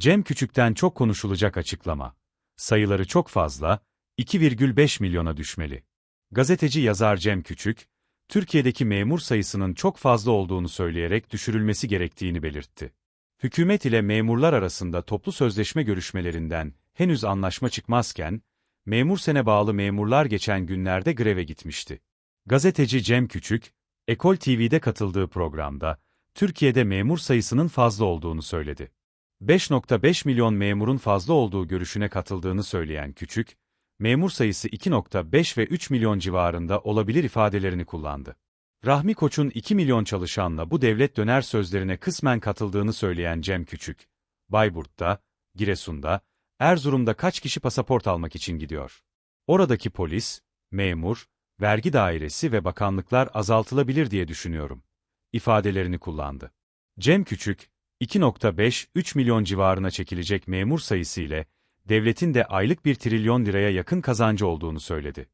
Cem Küçük'ten çok konuşulacak açıklama. Sayıları çok fazla, 2,5 milyona düşmeli. Gazeteci yazar Cem Küçük, Türkiye'deki memur sayısının çok fazla olduğunu söyleyerek düşürülmesi gerektiğini belirtti. Hükümet ile memurlar arasında toplu sözleşme görüşmelerinden henüz anlaşma çıkmazken, memur sene bağlı memurlar geçen günlerde greve gitmişti. Gazeteci Cem Küçük, Ekol TV'de katıldığı programda, Türkiye'de memur sayısının fazla olduğunu söyledi. 5.5 milyon memurun fazla olduğu görüşüne katıldığını söyleyen Küçük, memur sayısı 2.5 ve 3 milyon civarında olabilir ifadelerini kullandı. Rahmi Koç'un 2 milyon çalışanla bu devlet döner sözlerine kısmen katıldığını söyleyen Cem Küçük, Bayburt'ta, Giresun'da, Erzurum'da kaç kişi pasaport almak için gidiyor? Oradaki polis, memur, vergi dairesi ve bakanlıklar azaltılabilir diye düşünüyorum. ifadelerini kullandı. Cem Küçük, 2.5-3 milyon civarına çekilecek memur sayısı ile devletin de aylık 1 trilyon liraya yakın kazancı olduğunu söyledi.